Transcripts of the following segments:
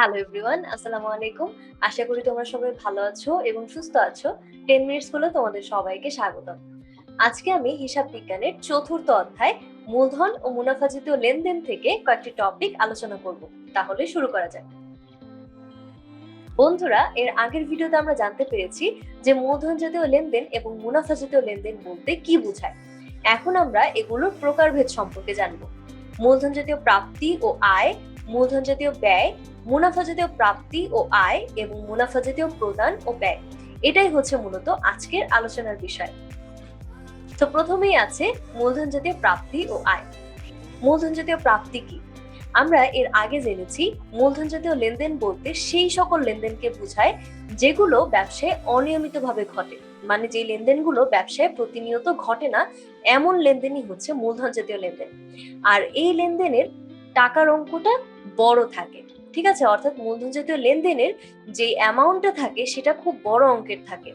Hello everyone আসসালামু আলাইকুম। আশা করি তোমরা সবাই ভালো আছো এবং সুস্থ আছো। টেন মিনিটসগুলো তোমাদের সবাইকে স্বাগত আজকে আমি হিসাব বিজ্ঞানের চতুর্থ অধ্যায়, মূলধন ও মুনাফা জাতীয় লেনদেন থেকে কয়েকটি টপিক আলোচনা করব। তাহলে শুরু করা যাক। বন্ধুরা, এর আগের ভিডিওতে আমরা জানতে পেরেছি যে মূলধন জাতীয় লেনদেন এবং মুনাফা জাতীয় লেনদেন বলতে কি বোঝায়। এখন আমরা এগুলোর প্রকারভেদ সম্পর্কে জানব। মূলধন জাতীয় প্রাপ্তি ও আয়, মূলধন জাতীয় ব্যয় মুনাফা জাতীয় প্রাপ্তি ও আয় এবং মুনাফা জাতীয় প্রদান ও ব্যয়। এটাই হচ্ছে মূলত আজকের আলোচনার বিষয়। তো প্রথমেই আছে মূলধন জাতীয় প্রাপ্তি ও আয়। মূলধন জাতীয় প্রাপ্তি কি? আমরা এর আগে জেনেছি মূলধন জাতীয় লেনদেন বলতে সেই সকল লেনদেনকে বোঝায় যেগুলো ব্যবসায় অনিয়মিতভাবে ঘটে। মানে যে লেনদেনগুলো ব্যবসায় প্রতিনিয়ত ঘটে না, এমন লেনদেনই হচ্ছে মূলধন জাতীয় লেনদেন। আর এই লেনদেনের টাকার অঙ্কটা বড় থাকে। ঠিক আছে? অর্থাৎ মূলধন জাতীয় লেনদেনের যে অ্যামাউন্টটা থাকে, সেটা খুব বড় অঙ্কের থাকে।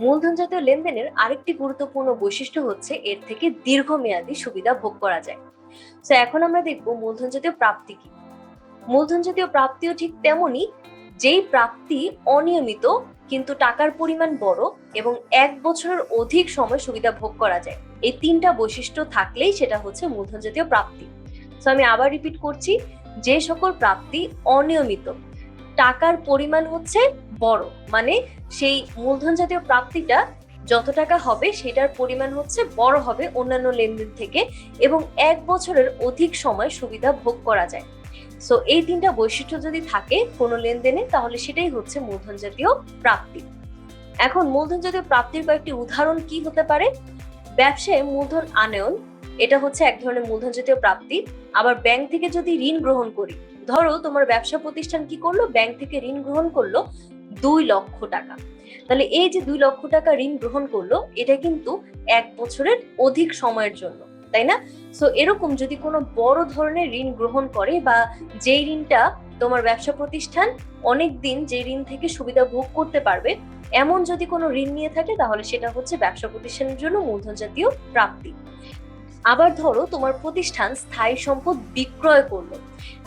মূলধন জাতীয় লেনদেনের আরেকটি গুরুত্বপূর্ণ বৈশিষ্ট্য হচ্ছে এর থেকে দীর্ঘমেয়াদী সুবিধা ভোগ করা যায়। তো এখন আমরা দেখব মূলধন জাতীয় প্রাপ্তি কি। মূলধন জাতীয় প্রাপ্তিও ঠিক তেমনই, যেই প্রাপ্তি অনিয়মিত, কিন্তু টাকার পরিমাণ বড় এবং এক বছরের অধিক সময় সুবিধা ভোগ করা যায়। এই তিনটা বৈশিষ্ট্য থাকলেই সেটা হচ্ছে মূলধন জাতীয় প্রাপ্তি। তো আমি আবার রিপিট করছি। যে সকল প্রাপ্তি অনিয়মিত। টাকার পরিমাণ হচ্ছে বড় মানে সেই মূলধন জাতীয় প্রাপ্তিটা যত টাকা হবে সেটার পরিমাণ হচ্ছে বড় হবে অন্যান্য লেনদেন থেকে এবং এক বছরের অধিক সময় সুবিধা ভোগ করা যায়। সো এই তিনটা বৈশিষ্ট্য যদি থাকে কোনো লেনদেনে, তাহলে সেটাই হচ্ছে মূলধন জাতীয় প্রাপ্তি। এখন মূলধন জাতীয় প্রাপ্তির কয়েকটি উদাহরণ কি হতে পারে? ব্যবসায় মূলধন আনয়ন এটা হচ্ছে এক ধরনের মূলধন জাতীয় প্রাপ্তি। আবার ব্যাংক থেকে যদি ঋণ গ্রহণ করি, ধরো তোমার ব্যবসা প্রতিষ্ঠান কি করল? ব্যাংক থেকে ঋণ গ্রহণ করল দুই লক্ষ টাকা। তাহলে এই যে দুই লক্ষ টাকা ঋণ গ্রহণ করল, এটা কিন্তু এক বছরের অধিক সময়ের জন্য, তাই না? সো এরকম যদি কোনো বড় ধরনের ঋণ গ্রহণ করে বা যেই ঋণটা তোমার ব্যবসা প্রতিষ্ঠান অনেক দিন যে ঋণ থেকে সুবিধা ভোগ করতে পারবে, এমন যদি কোনো ঋণ নিয়ে থাকে, তাহলে সেটা হচ্ছে ব্যবসা প্রতিষ্ঠানের জন্য মূলধন জাতীয় প্রাপ্তি। আবার ধরো তোমার প্রতিষ্ঠান স্থায়ী সম্পদ বিক্রয় করল।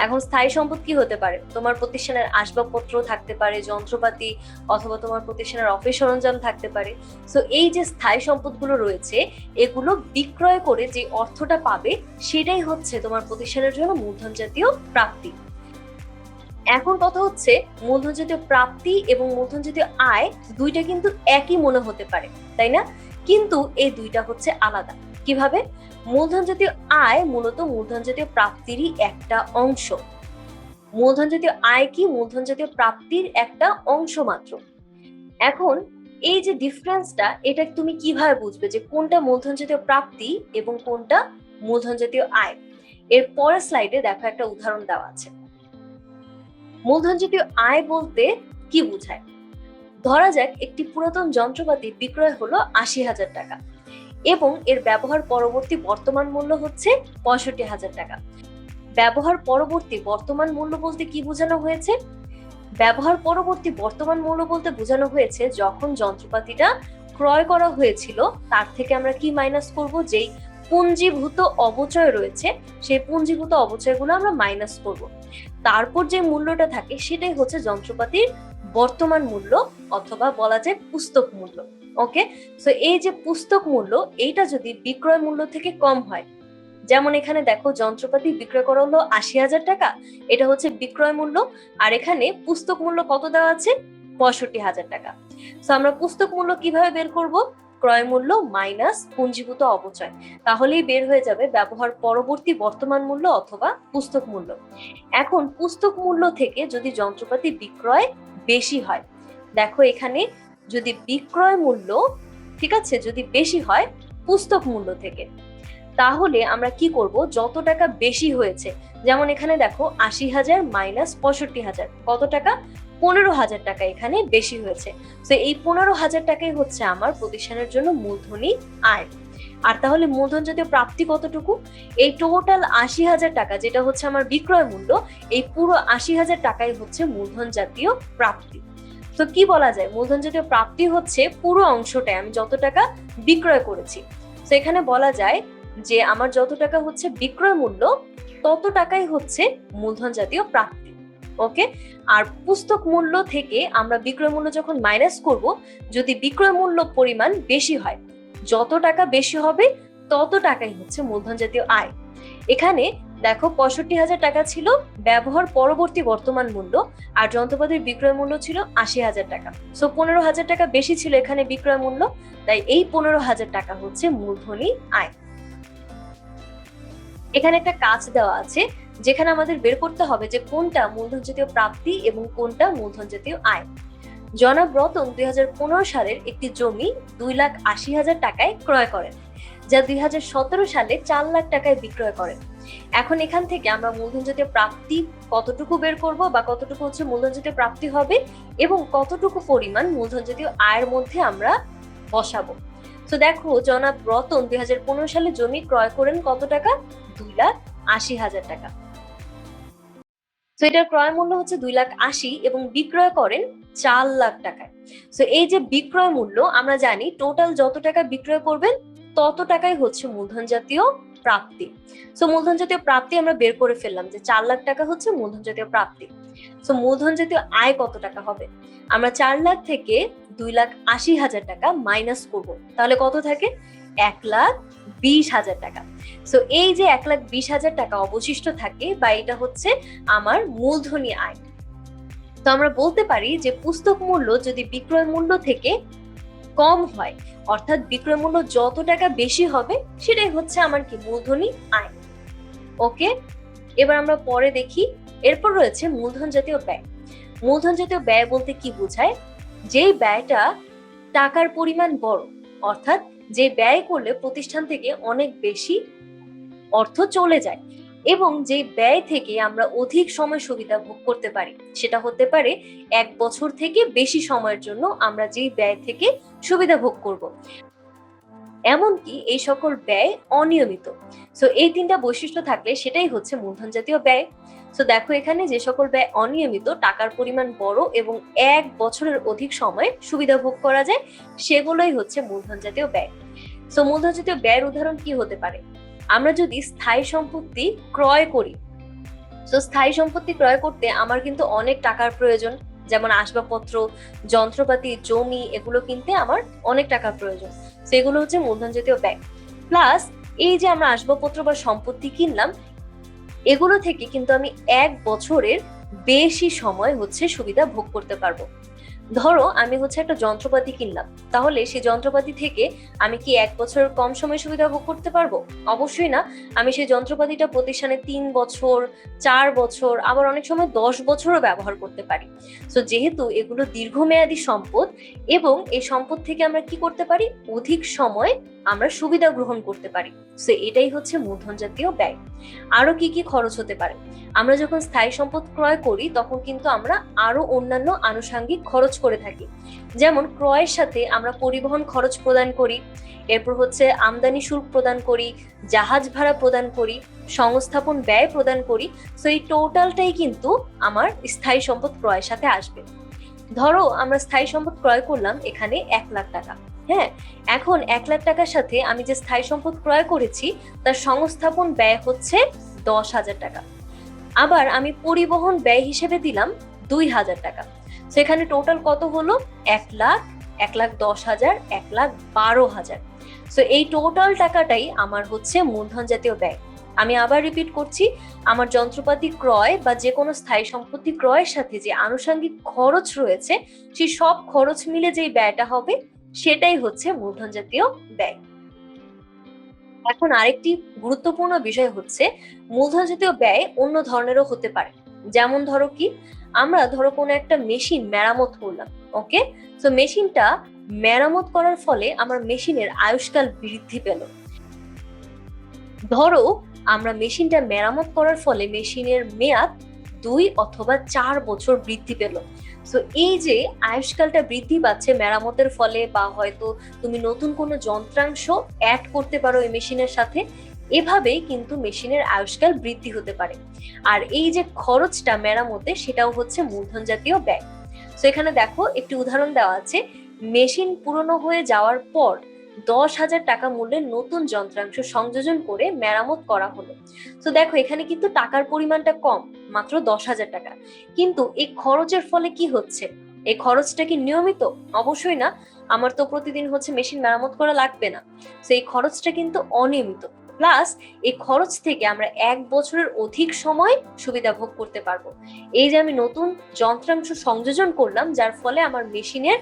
এখন স্থায়ী সম্পদ কি হতে পারে? তোমার প্রতিষ্ঠানের আসবাবপত্র থাকতে পারে, যন্ত্রপাতি অথবা তোমার প্রতিষ্ঠানের অফিস সরঞ্জাম থাকতে পারে। সো এই যে স্থায়ী সম্পদগুলো রয়েছে, এগুলো বিক্রয় করে যে অর্থটা পাবে, সেটাই হচ্ছে তোমার প্রতিষ্ঠানের জন্য মূলধন জাতীয় প্রাপ্তি। এখন কথা হচ্ছে মূলধন জাতীয় প্রাপ্তি এবং মূলধন জাতীয় আয় দুইটা কিন্তু একই মনে হতে পারে, তাই না? কিন্তু এই দুইটা হচ্ছে আলাদা। কীভাবে? মূলধন জাতীয় আয় মূলত মূলধন জাতীয় প্রাপ্তিরই একটা অংশ। মূলধন জাতীয় আয় কি? মূলধন জাতীয় প্রাপ্তির একটা অংশ মাত্র। এখন এই যে ডিফারেন্সটা, এটা তুমি কীভাবে বুঝবে যে কোনটা মূলধন জাতীয় প্রাপ্তি এবং কোনটা মূলধন জাতীয় আয়? এর পরের স্লাইডে দেখো একটা উদাহরণ দেওয়া আছে। মূলধন জাতীয় আয় বলতে কি বোঝায়? ধরা যাক একটি পুরাতন যন্ত্রপাতি বিক্রয় হলো আশি হাজার টাকা। এবং এর ব্যবহার পরবর্তী বর্তমান মূল্য হচ্ছে পঁয়ষট্টি হাজার টাকা। ব্যবহার পরবর্তী বর্তমান মূল্য বলতে কি বোঝানো হয়েছে? ব্যবহার পরবর্তী বর্তমান মূল্য বলতে বোঝানো হয়েছে যখন যন্ত্রপাতিটা ক্রয় করা হয়েছিল, তার থেকে আমরা কি মাইনাস করব? যেই পুঞ্জীভূত অবচয় রয়েছে, সেই পুঞ্জীভূত অবচয়গুলো আমরা মাইনাস করব। তারপর যে মূল্যটা থাকে সেটাই হচ্ছে যন্ত্রপাতির বর্তমান মূল্য অথবা বলা যায় পুস্তক মূল্য ওকে সো এই যে পুস্তক মূল্য, এইটা যদি বিক্রয় মূল্য থেকে কম হয়, যেমন এখানে দেখো যন্ত্রপাতি বিক্রয় করা হলো আশি হাজার টাকা, এটা হচ্ছে বিক্রয় মূল্য, আর এখানে পুস্তক মূল্য কত দেওয়া আছে? পঁয়ষট্টি হাজার টাকা। সো আমরা পুস্তক মূল্য কীভাবে বের করব? ক্রয় মূল্য মাইনাস পুঞ্জীভূত অপচয়। তাহলেই বের হয়ে যাবে ব্যবহার পরবর্তী বর্তমান মূল্য অথবা পুস্তক মূল্য। এখন পুস্তক মূল্য থেকে যদি যন্ত্রপাতি বিক্রয় বেশি হয়, দেখো এখানে যদি বিক্রয় মূল্য, ঠিক আছে, যদি বেশি হয় পুস্তক মূল্য থেকে, তাহলে আমরা কি করব? যত টাকা বেশি হয়েছে, যেমন এখানে দেখো আশি হাজার মাইনাস পঁয়ষট্টি হাজার, কত টাকা? পনেরো হাজার টাকা এখানে বেশি হয়েছে। তো এই পনেরো হাজার টাকাই হচ্ছে আমার প্রতিষ্ঠানের জন্য মূলধনী আয়। আর তাহলে মূলধন জাতীয় প্রাপ্তি কতটুকু? এই টোটাল আশি হাজার টাকা, যেটা হচ্ছে আমার বিক্রয় মূল্য, এই পুরো আশি হাজার টাকাই হচ্ছে মূলধন জাতীয় প্রাপ্তি। তো কি বলা যায়? মূলধন জাতীয় প্রাপ্তি হচ্ছে পুরো অংশটাই, আমি যত টাকা বিক্রয় করেছি। তো এখানে বলা যায় যে আমার যত টাকা হচ্ছে বিক্রয় মূল্য, তত টাকাই হচ্ছে মূলধন জাতীয় প্রাপ্তি। ওকে আর পুস্তক মূল্য থেকে আমরা বিক্রয় মূল্য যখন মাইনাস করব, যদি বিক্রয় মূল্য পরিমাণ বেশি হয়, যত টাকা বেশি হবে, তত টাকাই হচ্ছে মূলধন জাতীয় আয়। এখানে দেখো পঁয়ষট্টি হাজার টাকা ছিল ব্যবহার পরবর্তী বর্তমান মূল্য, আর যন্ত্রপাতির বিক্রয় মূল্য ছিল আশি হাজার টাকা। সো পনেরো হাজার টাকা বেশি ছিল এখানে বিক্রয় মূল্য, তাই এই পনেরো হাজার টাকা হচ্ছে মূলধনী আয়। এখানে একটা কাজ দেওয়া আছে যেখানে আমাদের বের করতে হবে যে কোনটা মূলধন জাতীয় প্রাপ্তি এবং কোনটা মূলধন জাতীয় আয়। জনাব রতন দুই সালের একটি জমি দুই লাখ আশি হাজার টাকায় ক্রয় করেন, যা দুই হাজার সতেরো সালে চার লাখ টাকায় বিক্রয় করেন। এখন এখান থেকে আমরা মূলধন জাতীয় প্রাপ্তি কতটুকু বের করব বা কতটুকু হচ্ছে মূলধন জাতীয় প্রাপ্তি হবে এবং কতটুকু পরিমাণ মূলধন জাতীয় আয়ের মধ্যে আমরা বসাবো। তো দেখো, জনাব রতন দুই সালে জমি ক্রয় করেন কত টাকা? দুই লাখ আশি হাজার টাকা। তো এটার ক্রয় মূল্য হচ্ছে দুই লাখ আশি এবং বিক্রয় করেন চার লাখ টাকায়। সো এই যে বিক্রয় মূল্য, আমরা জানি টোটাল যত টাকা বিক্রয় করবেন, তত টাকাই হচ্ছে মূলধন জাতীয় প্রাপ্তি। সো মূলধন জাতীয় প্রাপ্তি আমরা বের করে ফেললাম যে চার লাখ টাকা হচ্ছে মূলধন জাতীয় প্রাপ্তি। সো মূলধন জাতীয় আয় কত টাকা হবে? আমরা চার লাখ থেকে দুই লাখ আশি হাজার টাকা মাইনাস করব। তাহলে কত থাকে? এক লাখ বিশ হাজার টাকা। সো এই যে এক লাখ বিশ হাজার টাকা অবশিষ্ট থাকে, বা এটা হচ্ছে আমার মূলধনী আয়। তো আমরা বলতে পারি যে পুস্তক মূল্য যদি বিক্রয় মূল্য থেকে কম হয়, অর্থাৎ বিক্রয় মূল্য যত টাকা বেশি হবে, সেটাই হচ্ছে আমার কি মূলধনী আয়। ওকে এবার আমরা পরে দেখি। এরপর রয়েছে মূলধন জাতীয় ব্যয়। মূলধন জাতীয় ব্যয় বলতে কি বোঝায়? যেই ব্যয়টা টাকার পরিমাণ বড়, অর্থাৎ যে ব্যয় করলে প্রতিষ্ঠান থেকে অনেক বেশি অর্থ চলে যায় এবং যে ব্যয় থেকে আমরা অধিক সময় সুবিধা ভোগ করতে পারি, সেটা হতে পারে এক বছর থেকে বেশি সময়ের জন্য আমরা যেই ব্যয় থেকে সুবিধা ভোগ করব। এমনকি এই সকল ব্যয় অনিয়মিত। সো এই তিনটা বৈশিষ্ট্য থাকলে সেটাই হচ্ছে মূলধন জাতীয় ব্যয়। সো দেখো এখানে যে সকল ব্যয় অনিয়মিত, টাকার পরিমাণ বড় এবং এক বছরের অধিক সময় সুবিধা ভোগ করা যায়, সেগুলোই হচ্ছে মূলধন জাতীয় ব্যয়। সো মূলধন জাতীয় ব্যয়ের উদাহরণ কি হতে পারে? আমরা যদি স্থায়ী সম্পত্তি ক্রয় করি তো স্থায়ী সম্পত্তি ক্রয় করতে আমার কিন্তু অনেক টাকার প্রয়োজন, যেমন আসবাবপত্র, যন্ত্রপাতি, জমি, এগুলো কিনতে আমার অনেক টাকার প্রয়োজন। সেগুলো হচ্ছে মূলধন জাতীয় ব্যয় প্লাস এই যে আমরা আসবাবপত্র বা সম্পত্তি কিনলাম, এগুলো থেকে কিন্তু আমি এক বছরের বেশি সময় হচ্ছে সুবিধা ভোগ করতে পারব। ধরো, আমি হচ্ছে একটা যন্ত্রপাতি কিনলাম। তাহলে সেই যন্ত্রপাতি থেকে আমি কি এক বছরের কম সময় সুবিধা ভোগ করতে পারব? অবশ্যই না। আমি সেই যন্ত্রপাতিটা প্রতিষ্ঠানে তিন বছর, চার বছর, আবার অনেক সময় দশ বছরও ব্যবহার করতে পারি। তো যেহেতু এগুলো দীর্ঘমেয়াদী সম্পদ এবং এই সম্পদ থেকে আমরা কি করতে পারি? অধিক সময় আমরা সুবিধা গ্রহণ করতে পারি। সো এটাই হচ্ছে মূলধন জাতীয় ব্যয়। আরও কি কি খরচ হতে পারে? আমরা যখন স্থায়ী সম্পদ ক্রয় করি, তখন কিন্তু আমরা আরও অন্যান্য আনুষাঙ্গিক খরচ করে থাকি। যেমন ক্রয়ের সাথে আমরা পরিবহন খরচ প্রদান করি, এরপর হচ্ছে আমদানি শুল্ক প্রদান করি, জাহাজ ভাড়া প্রদান করি, সংস্থাপন ব্যয় প্রদান করি সো এই টোটালটাই কিন্তু আমার স্থায়ী সম্পদ ক্রয়ের সাথে আসবে। ধরো আমরা স্থায়ী সম্পদ ক্রয় করলাম এখানে এক লাখ টাকা হ্যাঁ? এখন এক লাখ টাকার সাথে আমি যে স্থায়ী সম্পদ ক্রয় করেছি, তার সংস্থাপন ব্যয় হচ্ছে দশ হাজার টাকা। আবার আমি পরিবহন ব্যয় হিসেবে দিলাম দুই হাজার টাকা। সেখানে টোটাল কত হলো? এক লাখ এক লাখ দশ হাজার, এক লাখ বারো হাজার। সো এই টোটাল টাকাটাই আমার হচ্ছে মূলধন জাতীয় ব্যয়। আমি আবার রিপিট করছি, আমার যন্ত্রপাতি ক্রয় বা যে কোনো স্থায়ী সম্পত্তি ক্রয়ের সাথে যে আনুষঙ্গিক খরচ রয়েছে, সেই সব খরচ মিলে যেই ব্যয়টা হবে, সেটাই হচ্ছে মূলধন জাতীয় ব্যয়। এখন আরেকটি গুরুত্বপূর্ণ বিষয় হচ্ছে, মূলধন জাতীয় ব্যয় অন্য ধরনেরও হতে পারে। যেমন ধরো কি আমরা ধরো কোনো একটা মেশিন মেরামত করলাম ওকে তো মেশিনটা মেরামত করার ফলে আমার মেশিনের আয়ুষ্কাল বৃদ্ধি পেল। ধরো আমরা মেশিনটা মেরামত করার ফলে মেশিনের মেয়াদ দুই অথবা চার বছর বৃদ্ধি পেল। তো এই যে আয়ুষ্কালটা বৃদ্ধি পাচ্ছে মেরামতের ফলে বা হয়তো তুমি নতুন কোনো যন্ত্রাংশ অ্যাড করতে পারো এই মেশিনের সাথে এভাবেই কিন্তু মেশিনের আয়ুষ্কাল বৃদ্ধি হতে পারে। আর এই যে খরচটা মেরামতে, সেটাও হচ্ছে মূলধন জাতীয় ব্যয়। তো এখানে দেখো একটি উদাহরণ দেওয়া আছে। মেশিন পুরনো হয়ে যাওয়ার পর দশ হাজার টাকা মূল্যের নতুন যন্ত্রাংশ সংযোজন করে মেরামত করা হলো। তো দেখো এখানে কিন্তু টাকার পরিমাণটা কম, মাত্র দশ হাজার টাকা। কিন্তু এই খরচের ফলে কি হচ্ছে? এই খরচটা কি নিয়মিত? অবশ্যই না। আমার তো প্রতিদিন হচ্ছে মেশিন মেরামত করা লাগবে না। তো এই খরচটা কিন্তু অনিয়মিত। প্লাস এই খরচ থেকে আমরা এক বছরের অধিক সময় সুবিধা ভোগ করতে পারব। এই যে আমি নতুন যন্ত্রাংশ সংযোজন করলাম, যার ফলে আমার মেশিনের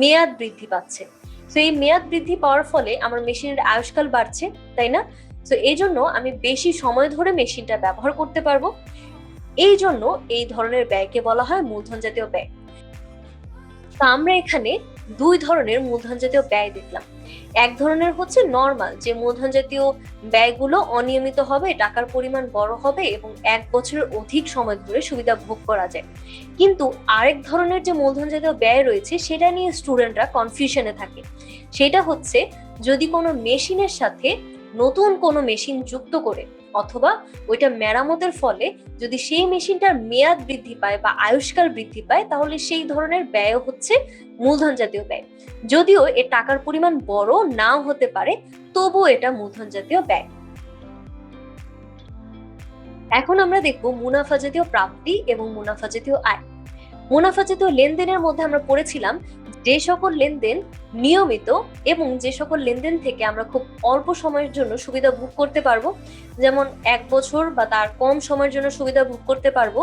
মেয়াদ বৃদ্ধি পাচ্ছে। তো এই মেয়াদ বৃদ্ধি পাওয়ার ফলে আমার মেশিনের আয়ুষ্কাল বাড়ছে, তাই না? তো এই জন্য আমি বেশি সময় ধরে মেশিনটা ব্যবহার করতে পারব। এই জন্য এই ধরনের ব্যয়কে বলা হয় মূলধন জাতীয় ব্যয়। তো আমরা এখানে দুই ধরনের মূলধন জাতীয় ব্যয় দেখলাম। এক ধরনের হচ্ছে নর্মাল যে মূলধন জাতীয় ব্যয়গুলো অনিয়মিত হবে, টাকার পরিমাণ বড় হবে এবং এক বছরের অধিক সময় ধরে সুবিধা ভোগ করা যায়। কিন্তু আরেক ধরনের যে মূলধন জাতীয় ব্যয় রয়েছে, সেটা নিয়ে স্টুডেন্টরা কনফিউশনে থাকে। সেটা হচ্ছে যদি কোনো মেশিনের সাথে নতুন কোনো মেশিন যুক্ত করে অথবা ওইটা মেরামতের ফলে যদি সেই মেশিনটার মেয়াদ বৃদ্ধি পায় বা আয়ুষ্কাল বৃদ্ধি পায়, তাহলে সেই ধরনের ব্যয় হচ্ছে মূলধন জাতীয় ব্যয়। যদিও এর টাকার পরিমাণ বড় নাও হতে পারে, তবুও এটা মূলধন জাতীয় ব্যয়। এখন আমরা দেখব মুনাফা জাতীয় প্রাপ্তি এবং মুনাফা জাতীয় আয়। মুনাফা জাতীয় লেনদেনের মধ্যে আমরা পড়েছিলাম যে সকল লেনদেন নিয়মিত এবং যে সকল লেনদেন থেকে আমরা খুব অল্প সময়ের জন্য সুবিধা ভোগ করতে পারব, যেমন এক বছর বা তার কম সময়ের জন্য সুবিধা ভোগ করতে পারব।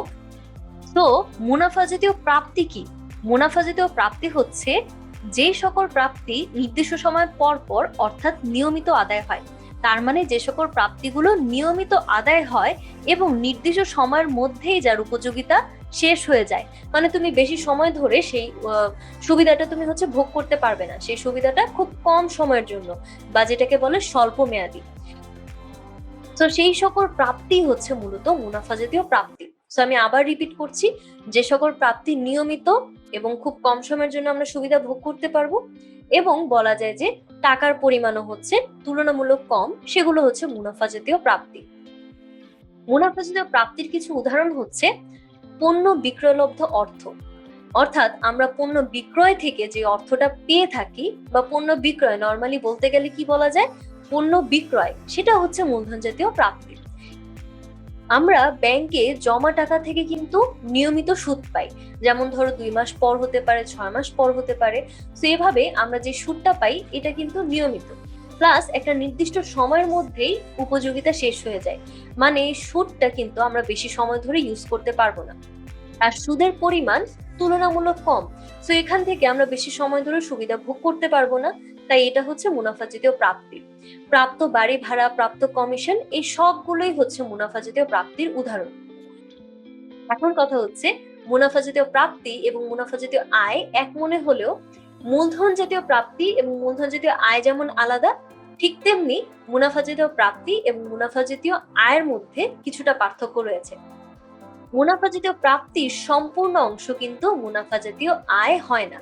তো মুনাফা জাতীয় প্রাপ্তি কি? মুনাফা জাতীয় প্রাপ্তি হচ্ছে যে সকল প্রাপ্তি নির্দিষ্ট সময় পর পর অর্থাৎ নিয়মিত আদায় হয়। তার মানে যে সকল প্রাপ্তিগুলো নিয়মিত আদায় হয় এবং নির্দিষ্ট সময়ের মধ্যেই যার উপযোগিতা শেষ হয়ে যায়। মানে তুমি বেশি সময় ধরে সেই সুবিধাটা তুমি হচ্ছে ভোগ করতে পারবে না। সেই সুবিধাটা খুব কম সময়ের জন্য বা যেটাকে বলে স্বল্প মেয়াদী। তো সেই সকল প্রাপ্তি হচ্ছে মূলত মুনাফা জাতীয় প্রাপ্তি। তো আমি আবার রিপিট করছি, যে সকল প্রাপ্তি নিয়মিত এবং খুব কম সময়ের জন্য আমরা সুবিধা ভোগ করতে পারব এবং বলা যায় যে টাকার পরিমাণও হচ্ছে তুলনামূলক কম, সেগুলো হচ্ছে মুনাফা জাতীয় প্রাপ্তি। মুনাফা জাতীয় প্রাপ্তির কিছু উদাহরণ হচ্ছে পণ্য বিক্রয়লব্ধ অর্থ। অর্থাৎ আমরা পণ্য বিক্রয় থেকে যে অর্থটা পেয়ে থাকি বা পণ্য বিক্রয় নর্মালি বলতে গেলে কি বলা যায়? পণ্য বিক্রয়, সেটা হচ্ছে মূলধন জাতীয় প্রাপ্তি। আমরা ব্যাংকে জমা টাকা থেকে কিন্তু নিয়মিত সুদ পাই। যেমন ধরো দুই মাস পর হতে পারে, ছয় মাস পর হতে পারে। তো এভাবে আমরা যে সুদটা পাই, এটা কিন্তু নিয়মিত। প্লাস একটা নির্দিষ্ট সময়ের মধ্যেই উপযোগিতা শেষ হয়ে যায়। মানে সুদটা কিন্তু আমরা বেশি সময় ধরে ইউজ করতে পারব না। আর সুদের পরিমাণ তুলনামূলক কম। তো এখান থেকে আমরা বেশি সময় ধরে সুবিধা ভোগ করতে পারব না। তাই এটা হচ্ছে মুনাফা জাতীয় প্রাপ্তি। প্রাপ্ত বাড়ি ভাড়া, প্রাপ্ত কমিশন এই সবগুলোই হচ্ছে মুনাফা জাতীয় প্রাপ্তির উদাহরণ। এখন কথা হচ্ছে মুনাফা জাতীয় প্রাপ্তি এবং মুনাফা জাতীয় আয় এক মনে হলেও মূলধন জাতীয় প্রাপ্তি এবং মূলধন জাতীয় আয় যেমন আলাদা, ঠিক তেমনি মুনাফা জাতীয় প্রাপ্তি এবং মুনাফা জাতীয় আয়ের মধ্যে কিছুটা পার্থক্য রয়েছে। মুনাফা জাতীয় প্রাপ্তির সম্পূর্ণ অংশ কিন্তু মুনাফা জাতীয় আয় হয় না।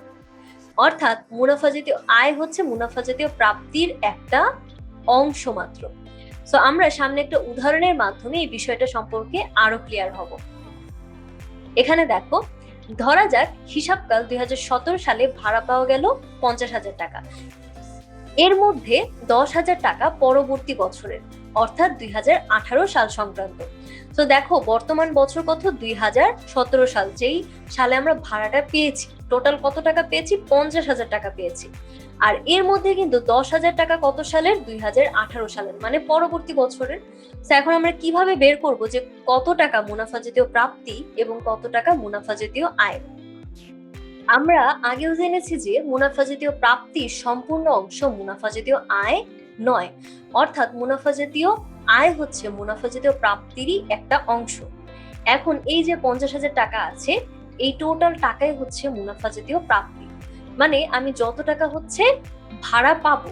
অর্থাৎ মুনাফা জাতীয় আয় হচ্ছে মুনাফা জাতীয় প্রাপ্তির একটা অংশ মাত্র। তো আমরা সামনে একটা উদাহরণের মাধ্যমে এই বিষয়টা সম্পর্কে আরও ক্লিয়ার হব। এখানে দেখো, ধরা যাক, হিসাবকাল দুই হাজার সতেরো সালে ভাড়া পাওয়া গেল পঞ্চাশ হাজার টাকা। এর মধ্যে দশ হাজার টাকা পরবর্তী বছরের, অর্থাৎ দুই হাজার আঠারো সাল সংক্রান্ত। তো দেখো, বর্তমান বছর কত? দুই হাজার সতেরো সাল। যেই সালে আমরা ভাড়াটা পেয়েছি টোটাল কত টাকা পেয়েছি? পঞ্চাশ হাজার টাকা পেয়েছি। আর এর মধ্যে কিন্তু দশ হাজার টাকা কত সালের? দুই হাজার আঠারো সালের মানে পরবর্তী বছরের। তো এখন আমরা কীভাবে বের করব যে কত টাকা মুনাফা জাতীয় প্রাপ্তি এবং কত টাকা মুনাফা জাতীয় আয়? আমরা আগেও জেনেছি যে মুনাফা জাতীয় প্রাপ্তির সম্পূর্ণ অংশ মুনাফা জাতীয় আয় নয়। অর্থাৎ মুনাফা জাতীয় আয় হচ্ছে মুনাফা জাতীয় প্রাপ্তিরই একটা অংশ। এখন এই যে পঞ্চাশ হাজার টাকা আছে, এই টোটাল টাকাই হচ্ছে মুনাফা জাতীয় প্রাপ্তি। মানে আমি যত টাকা হচ্ছে ভাড়া পাবো,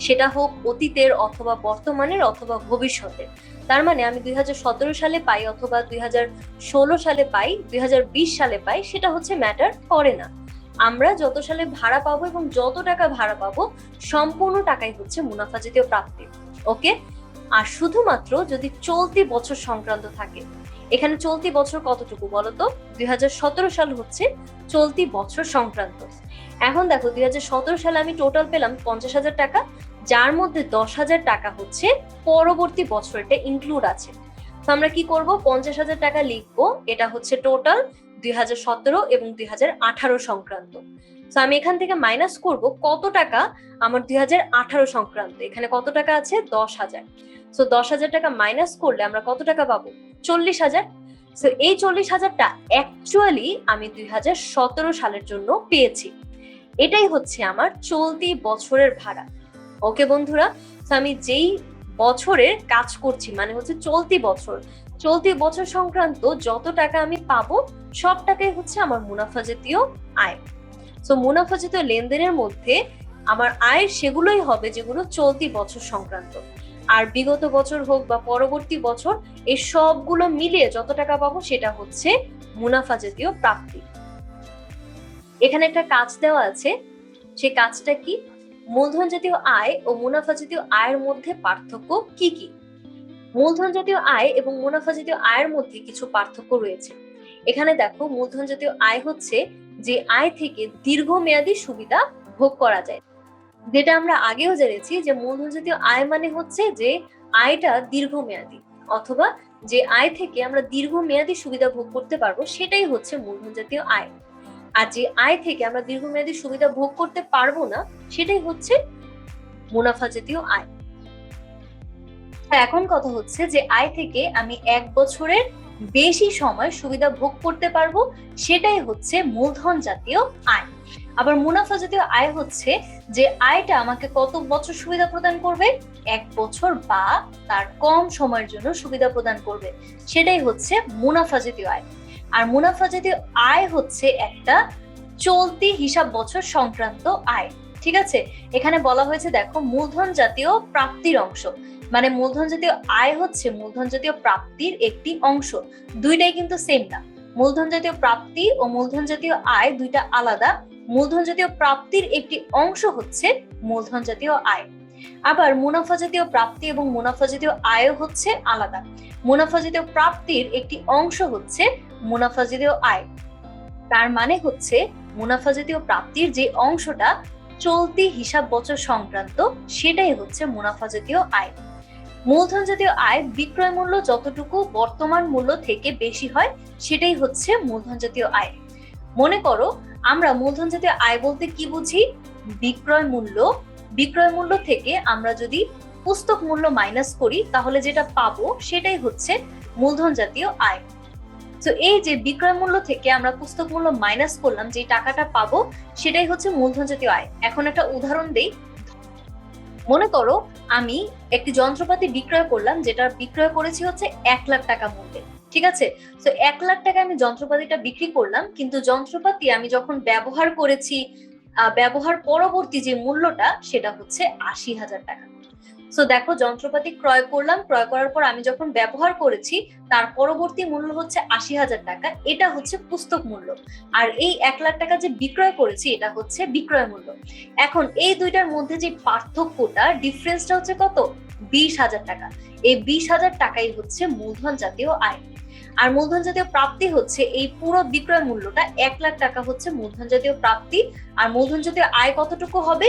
সেটা হোক অতীতের অথবা বর্তমানের অথবা ভবিষ্যতের। তার মানে আমি দুই হাজার সতেরো সালে পাই অথবা দুই হাজার ষোলো সালে পাই, দুই হাজার বিশ সালে পাই, সেটা হচ্ছে ম্যাটার করে না। আমরা যত সালে ভাড়া পাবো এবং যত টাকা ভাড়া পাবো, সম্পূর্ণ টাকাই হচ্ছে মুনাফা জাতীয় প্রাপ্তি। ওকে আর শুধুমাত্র যদি চলতি বছর সংক্রান্ত থাকে। এখানে চলতি বছর কতটুকু বলতো? দুই হাজার সতেরো সাল হচ্ছে চলতি বছর সংক্রান্ত। এখন দেখো, দুই হাজার সতেরো সালে আমি টোটাল পেলাম পঞ্চাশ হাজার টাকা, যার মধ্যে দশ হাজার টাকা হচ্ছে পরবর্তী বছর এটা ইনক্লুড আছে। তো আমরা কি করব? পঞ্চাশ হাজার টাকা লিখব, এটা হচ্ছে টোটাল দুই হাজার সতেরো এবং দুই হাজার আঠারো সংক্রান্ত। তো আমি এখান থেকে মাইনাস করব কত টাকা? আমার দুই হাজার আঠারো সংক্রান্ত। এখানে কত টাকা আছে? দশ হাজার। তো দশ হাজার টাকা মাইনাস করলে আমরা কত টাকা পাবো? চল্লিশ হাজার। তো এই চল্লিশ হাজারটা অ্যাকচুয়ালি আমি দুই হাজার সতেরো সালের জন্য পেয়েছি। এটাই হচ্ছে আমার চলতি বছরের ভাড়া। ওকে বন্ধুরা? আমি যেই বছরের কাজ করছি মানে হচ্ছে চলতি বছর চলতি বছর সংক্রান্ত যত টাকা আমি পাবো সব টাকাই হচ্ছে আমার মুনাফা জাতীয় আয়। তো মুনাফা জাতীয় লেনদেনের মধ্যে আমার আয় সেগুলোই হবে যেগুলো চলতি বছর সংক্রান্ত। আর বিগত বছর হোক বা পরবর্তী বছর, এই সবগুলো মিলিয়ে যত টাকা পাবো, সেটা হচ্ছে মুনাফা জাতীয় প্রাপ্তি। এখানে একটা কাজ দেওয়া আছে। সেই কাজটা কি? মূলধন জাতীয় আয় ও মুনাফা জাতীয় আয়ের মধ্যে পার্থক্য কি কি? মূলধন জাতীয় আয় এবং মুনাফা জাতীয় আয়ের মধ্যে কিছু পার্থক্য রয়েছে। এখানে দেখো মূলধন জাতীয় আয় হচ্ছে যে আয় থেকে দীর্ঘমেয়াদী সুবিধা ভোগ করা যায়। যেটা আমরা আগেও জেনেছি যে মূলধন জাতীয় আয় মানে হচ্ছে যে আয়টা দীর্ঘমেয়াদী অথবা যে আয় থেকে আমরা দীর্ঘমেয়াদী সুবিধা ভোগ করতে পারব সেটাই হচ্ছে মূলধন জাতীয় আয়। আর যে আয় থেকে আমরা দীর্ঘমেয়াদী সুবিধা ভোগ করতে পারব না সেটাই হচ্ছে মুনাফা জাতীয় আয়। এখন কথা হচ্ছে যে আয় থেকে আমি এক বছরের বেশি সময় সুবিধা ভোগ করতে পারব, সেটাই হচ্ছে মূলধন জাতীয় আয়। আবার মুনাফা জাতীয় আয় হচ্ছে যে আয়টা আমাকে কত বছর সুবিধা প্রদান করবে? এক বছর বা তার কম সময়ের জন্য সুবিধা প্রদান করবে। সেটাই হচ্ছে মুনাফা জাতীয় আয়। আর মুনাফা জাতীয় আয় হচ্ছে একটা চলতি হিসাব বছর সংক্রান্ত আয়। ঠিক আছে? এখানে বলা হয়েছে, দেখো, মূলধন জাতীয় প্রাপ্তির অংশ। মানে মূলধন জাতীয় আয় হচ্ছে মূলধন জাতীয় প্রাপ্তির একটি অংশ। দুইটাই কিন্তু সেম না। মূলধন জাতীয় প্রাপ্তি ও মূলধন জাতীয় আয় দুইটা আলাদা। মূলধন জাতীয় প্রাপ্তির একটি অংশ হচ্ছে মূলধন জাতীয় আয়। আবার মুনাফা জাতীয় প্রাপ্তি এবং মুনাফা জাতীয় আয় হচ্ছে আলাদা। মুনাফা জাতীয় প্রাপ্তির একটি অংশ হচ্ছে মুনাফা জাতীয় আয়। তার মানে হচ্ছে মুনাফা জাতীয় প্রাপ্তির যে অংশটা চলতি হিসাব বছর সংক্রান্ত, সেটাই হচ্ছে মুনাফা জাতীয় আয়। মূলধন জাতীয় আয় বিক্রয় মূল্য যতটুকু বর্তমান মূল্য থেকে বেশি হয়, সেটাই হচ্ছে মূলধন জাতীয় আয়। মনে করো, আমরা মূলধন জাতীয় আয় বলতে কি বুঝি? বিক্রয় মূল্য। বিক্রয় মূল্য থেকে আমরা যদি পুস্তক মূল্য মাইনাস করি, তাহলে যেটা পাবো, সেটাই হচ্ছে মূলধন জাতীয় আয়। তো এই যে বিক্রয় মূল্য থেকে আমরা পুস্তক মূল্য মাইনাস করলাম যে টাকাটা পাবো, সেটাই হচ্ছে মূলধন জাতীয় আয়। এখন একটা উদাহরণ দেই। মনে করো আমি একটি যন্ত্রপাতি বিক্রয় করলাম যেটা বিক্রয় করেছি হচ্ছে এক লাখ টাকা মূল্যে, ঠিক আছে? তো এক লাখ টাকা আমি যন্ত্রপাতিটা বিক্রি করলাম, কিন্তু যন্ত্রপাতি আমি যখন ব্যবহার করেছি ব্যবহার পরবর্তী যে মূল্যটা, সেটা হচ্ছে আশি হাজার টাকা। সো দেখো, যন্ত্রপাতি ক্রয় করলাম, ক্রয় করার পর আমি যখন ব্যবহার করেছি, তার পরবর্তী মূল্য হচ্ছে আশি হাজার টাকা। এটা হচ্ছে পুস্তক মূল্য। আর এই এক লাখ টাকা যে বিক্রয় করেছি, এটা হচ্ছে বিক্রয় মূল্য। এখন, এই দুইটার মধ্যে যে পার্থক্যটা ডিফারেন্সটা হচ্ছে কত? বিশ হাজার টাকা। এই বিশ হাজার টাকাই হচ্ছে মূলধন জাতীয় আয়। আর মূলধন জাতীয় প্রাপ্তি হচ্ছে এই পুরো বিক্রয় মূল্যটা এক লাখ টাকা হচ্ছে মূলধন জাতীয় প্রাপ্তি। আর মূলধন জাতীয় আয় কতটুকু হবে?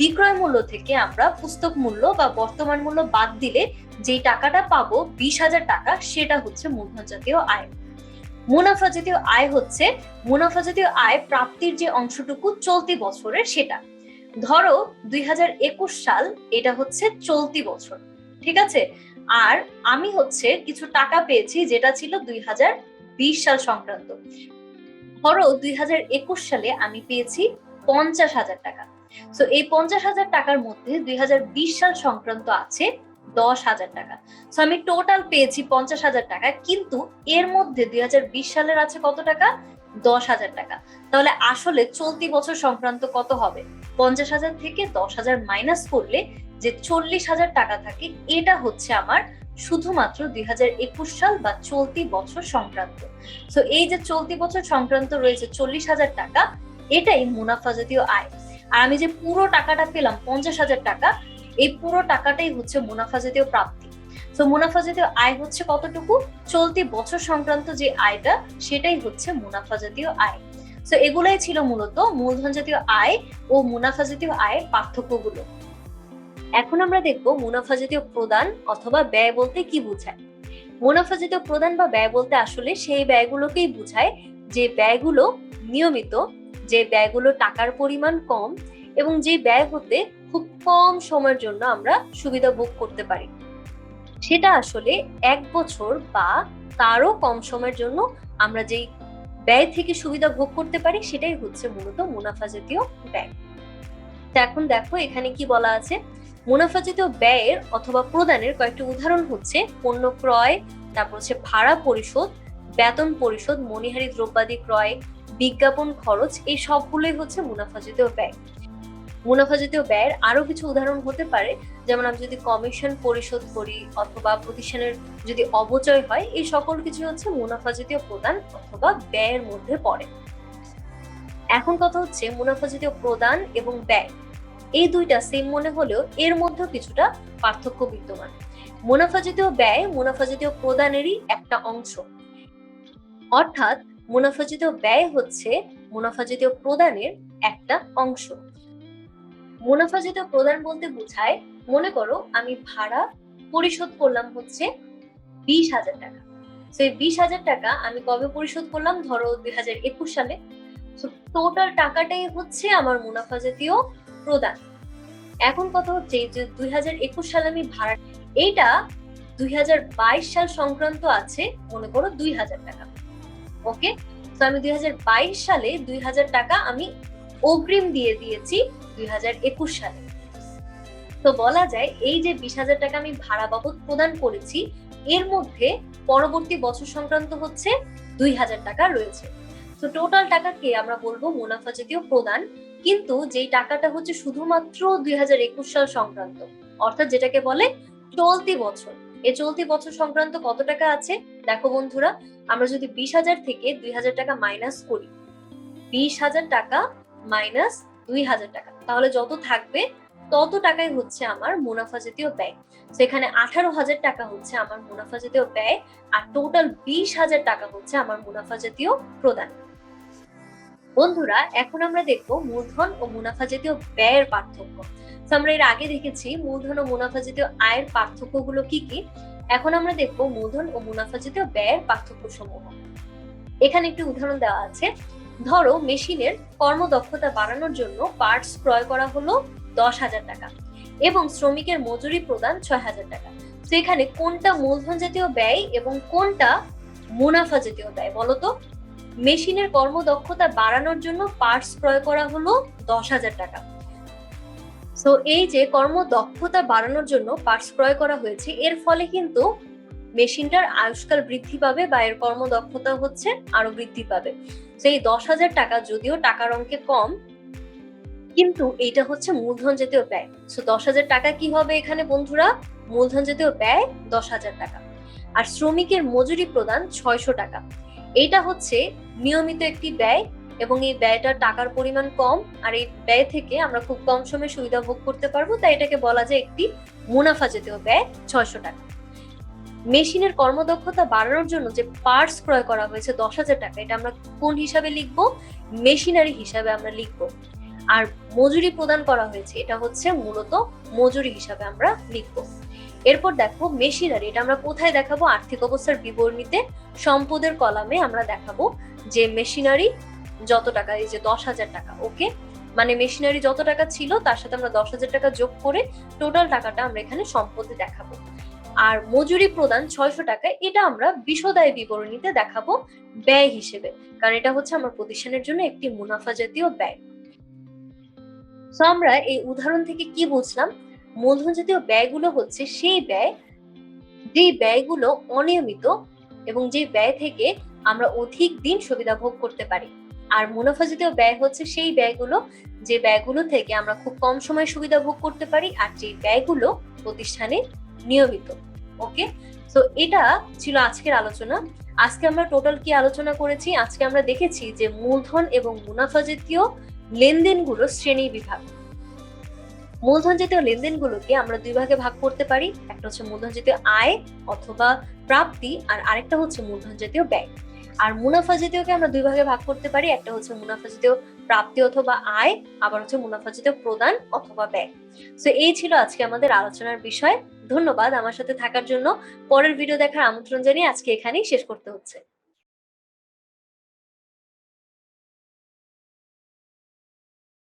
বিক্রয় মূল্য থেকে আমরা পুস্তক মূল্য বা বর্তমান মূল্য বাদ দিলে যেই টাকাটা পাবো, বিশ হাজার টাকা, সেটা হচ্ছে মূলধন জাতীয় আয়। মুনাফা জাতীয় আয় হচ্ছে, মুনাফা জাতীয় আয় প্রাপ্তির যে অংশটুকু চলতি বছরের সেটা। ধরো দুই হাজার একুশ সাল এটা হচ্ছে চলতি বছর, ঠিক আছে? আর আমি হচ্ছে কিছু টাকা পেয়েছি যেটা ছিল দুই হাজার বিশ সাল সংক্রান্ত। ধরো দুই হাজার একুশ সালে আমি পেয়েছি পঞ্চাশ হাজার টাকা। তো এই পঞ্চাশ হাজার টাকার মধ্যে দুই হাজার বিশ সাল সংক্রান্ত আছে দশ হাজার টাকা। তো আমি টোটাল পেয়েছি পঞ্চাশ হাজার টাকা, কিন্তু এর মধ্যে দুই হাজার বিশ সালের আছে কত টাকা? দশ হাজার টাকা। তাহলে আসলে চলতি বছর সংক্রান্ত কত হবে? পঞ্চাশ হাজার থেকে দশ হাজার মাইনাস করলে যে চল্লিশ হাজার টাকা থাকে, এটা হচ্ছে আমার শুধুমাত্র দুই হাজার একুশ সাল বা চলতি বছর সংক্রান্ত। তো এই যে চলতি বছর সংক্রান্ত রয়েছে চল্লিশ হাজার টাকা, এটাই মুনাফা জাতীয় আয়। আর আমি যে পুরো টাকাটা পেলাম, পঞ্চাশ হাজার টাকা, এই পুরো টাকাটাই হচ্ছে মুনাফা জাতীয় প্রাপ্তি। তো মুনাফা জাতীয় আয় হচ্ছে কতটুকু? চলতি বছর সংক্রান্ত যে আয়টা, সেটাই হচ্ছে মুনাফা জাতীয় আয়। তো এগুলাই ছিল মূলত মূলধন জাতীয় আয় ও মুনাফা জাতীয় আয়ের পার্থক্যগুলো। এখন আমরা দেখব মুনাফা জাতীয় প্রদান অথবা ব্যয় বলতে কি বোঝায়। মুনাফা জাতীয় প্রদান বা ব্যয় বলতে আসলে সেই ব্যয়গুলোকেই বোঝায় যে ব্যয়গুলো নিয়মিত, যে ব্যয়গুলো টাকার পরিমাণ কম এবং যে ব্যয় হতে খুব কম সময়ের জন্য আমরা সুবিধা ভোগ করতে পারি। সেটা আসলে এক বছর বা তারও কম সময়ের জন্য আমরা যেই ব্যয় থেকে সুবিধা ভোগ করতে পারি সেটাই হচ্ছে মূলত মুনাফা জাতীয় ব্যয়। তো এখন দেখো, এখানে কি বলা আছে? মুনাফা জাতীয় ব্যয়ের অথবা প্রদানের কয়েকটি উদাহরণ হচ্ছে, পণ্য ক্রয়, তারপর হচ্ছে ভাড়া পরিশোধ, বেতন পরিশোধ মণিহারি দ্রব্যাদি ক্রয়, বিজ্ঞাপন খরচ, এই সবগুলোই হচ্ছে মুনাফা জাতীয় ব্যয়। মুনাফা জাতীয় ব্যয়ের আরও কিছু উদাহরণ হতে পারে, যেমন আমি যদি কমিশন পরিশোধ করি অথবা প্রতিষ্ঠানের যদি অবচয় হয়, এই সকল কিছু হচ্ছে মুনাফা জাতীয় প্রদান অথবা ব্যয়ের মধ্যে পড়ে। এখন কথা হচ্ছে মুনাফা জাতীয় প্রদান এবং ব্যয়। এই দুইটা সেম মনে হলেও এর মধ্যেও কিছুটা পার্থক্য বিদ্যমান। মুনাফা জাতীয় ব্যয় মুনাফা জাতীয় প্রদানেরই একটা অংশ। অর্থাৎ মুনাফা জাতীয় ব্যয় হচ্ছে মুনাফা জাতীয় প্রদানের একটা অংশ। মুনাফা জাতীয় প্রদান বলতে বোঝায়, মনে করো আমি ভাড়া পরিশোধ করলাম হচ্ছে বিশ হাজার টাকা। এই বিশ হাজার টাকা আমি কবে পরিশোধ করলাম? ধরো দুই হাজার একুশ সালে। টোটাল টাকাটাই হচ্ছে আমার মুনাফা জাতীয় প্রদান। এখন কথা হচ্ছে যে দুই হাজার একুশ সালে আমি ভাড়া এইটা দুই হাজার বাইশ সাল সংক্রান্ত আছে, মনে করো দুই হাজার টাকা। ওকে? তো আমি দুই হাজার বাইশ সালে দুই হাজার টাকা আমি অগ্রিম দিয়ে দিয়েছি দুই হাজার একুশ সালে। তো বলা যায় এই যে বিশ হাজার টাকা আমি ভাড়া বাবদ প্রদান করেছি, এর মধ্যে পরবর্তী বছর সংক্রান্ত হচ্ছে দুই হাজার টাকা রয়েছে। তো টোটাল টাকাকে আমরা বলব মুনাফা জাতীয় প্রদান। কিন্তু যেই টাকাটা হচ্ছে শুধুমাত্র দুই হাজার একুশ সাল সংক্রান্ত, অর্থাৎ যেটাকে বলে চলতি বছর। এই চলতি বছর সংক্রান্ত কত টাকা আছে? দেখো বন্ধুরা, আমরা যদি বিশ হাজার থেকে দুই হাজার টাকা মাইনাস করি, বিশ হাজার টাকা মাইনাস দুই হাজার টাকা, তাহলে যত থাকবে, তত টাকাই হচ্ছে আমার মুনাফা জাতীয় ব্যয়। সেখানে আঠারো হাজার টাকা হচ্ছে আমার মুনাফা জাতীয় ব্যয়, আর টোটাল বিশ হাজার টাকা হচ্ছে আমার মুনাফা জাতীয় প্রদান। বন্ধুরা, এখন আমরা দেখব মূলধন ও মুনাফা জাতীয় ব্যয়ের পার্থক্য। আমরা এর আগে দেখেছি মূলধন ও মুনাফা জাতীয় আয়ের পার্থক্যগুলো কি কি? এখন আমরা দেখব মূলধন ও মুনাফা জাতীয় ব্যয়ের পার্থক্য সমূহ এখানে একটি উদাহরণ দেওয়া আছে। ধরো, মেশিনের কর্মদক্ষতা বাড়ানোর জন্য পার্টস ক্রয় করা হলো দশ হাজার টাকা এবং শ্রমিকের মজুরি প্রদান ছয় হাজার টাকা। তো এখানে কোনটা মূলধন জাতীয় ব্যয় এবং কোনটা মুনাফা জাতীয় ব্যয় বলতো মেশিনের কর্মদক্ষতা বাড়ানোর জন্য পার্টস ক্রয় করা হলো দশ হাজার টাকা। তো এই যে কর্মদক্ষতা বাড়ানোর জন্য পার্টস ক্রয় করা হয়েছে, এর ফলে কিন্তু মেশিনটার আয়ুষ্কাল বৃদ্ধি পাবে বা এর কর্মদক্ষতা হচ্ছে আরও বৃদ্ধি পাবে। সেই দশ হাজার টাকা যদিও টাকার অঙ্কে কম, কিন্তু এইটা হচ্ছে মূলধন জাতীয় ব্যয়। তো দশ হাজার টাকা কি হবে এখানে বন্ধুরা? মূলধন জাতীয় ব্যয় দশ হাজার টাকা। আর শ্রমিকের মজুরি প্রদান ছয়শো টাকা। এইটা হচ্ছে নিয়মিত একটি ব্যয় এবং এই ব্যয়টার টাকার পরিমাণ কম আর এই ব্যয় থেকে আমরা খুব কম সময়ে সুবিধা ভোগ করতে পারব, তাই এটাকে বলা যায় একটি মুনাফা জাতীয় ব্যয় ছয়শো টাকা। মেশিনের কর্মদক্ষতা বাড়ানোর জন্য যে পার্টস ক্রয় করা হয়েছে দশ হাজার টাকা, এটা আমরা কোন হিসাবে লিখব? মেশিনারি হিসাবে আমরা লিখব। আর মজুরি প্রদান করা হয়েছে, এটা হচ্ছে মূলত মজুরি হিসাবে আমরা লিখব। এরপর দেখো মেশিনারি এটা আমরা কোথায় দেখাবো? আর্থিক অবস্থার বিবরণীতে সম্পদের কলামে আমরা দেখাবো যে মেশিনারি যত টাকা, এই যে দশ হাজার টাকা ওকে মানে মেশিনারি যত টাকা ছিল, তার সাথে আমরা দশ হাজার টাকা যোগ করে টোটাল টাকাটা আমরা এখানে সম্পদে দেখাবো। আর মজুরি প্রদান ছয়শো টাকা এটা আমরা বিশদায় বিবরণীতে দেখাবো ব্যয় হিসেবে। কারণ এটা হচ্ছে আমার প্রতিষ্ঠানের জন্য একটি মুনাফা জাতীয় ব্যয়। তো আমরা এই উদাহরণ থেকে কি বুঝলাম? মূলধন জাতীয় ব্যয়গুলো হচ্ছে সেই ব্যয় যে ব্যয়গুলো অনিয়মিত এবং যে ব্যয় থেকে আমরা অধিক দিন সুবিধা ভোগ করতে পারি। আর মুনাফা জাতীয় ব্যয় হচ্ছে সেই ব্যয়গুলো, যে ব্যয়গুলো থেকে আমরা খুব কম সময় সুবিধা ভোগ করতে পারি আর যে ব্যয়গুলো প্রতিষ্ঠানে নিয়মিত। ওকে? তো এটা ছিল আজকের আলোচনা। আজকে আমরা টোটাল কি আলোচনা করেছি? আজকে আমরা দেখেছি যে মূলধন এবং মুনাফা জাতীয় লেনদেনগুলো শ্রেণি বিভাগ। মূলধন জাতীয় লেনদেনগুলোকে আমরা দুই ভাগে ভাগ করতে পারি। একটা হচ্ছে মূলধন জাতীয় আয় অথবা প্রাপ্তি আর আরেকটা হচ্ছে মূলধন জাতীয় ব্যয়। আর মুনাফা জাতীয়কে আমরা দুই ভাগে ভাগ করতে পারি। একটা হচ্ছে মুনাফা জাতীয় প্রাপ্তি অথবা আয়, আবার হচ্ছে মুনাফা জাতীয় প্রদান অথবা ব্যয়। তো এই ছিল আজকে আমাদের আলোচনার বিষয়। ধন্যবাদ আমার সাথে থাকার জন্য। পরের ভিডিও দেখার আমন্ত্রণ জানিয়ে আজকে এখানেই শেষ করতে হচ্ছে।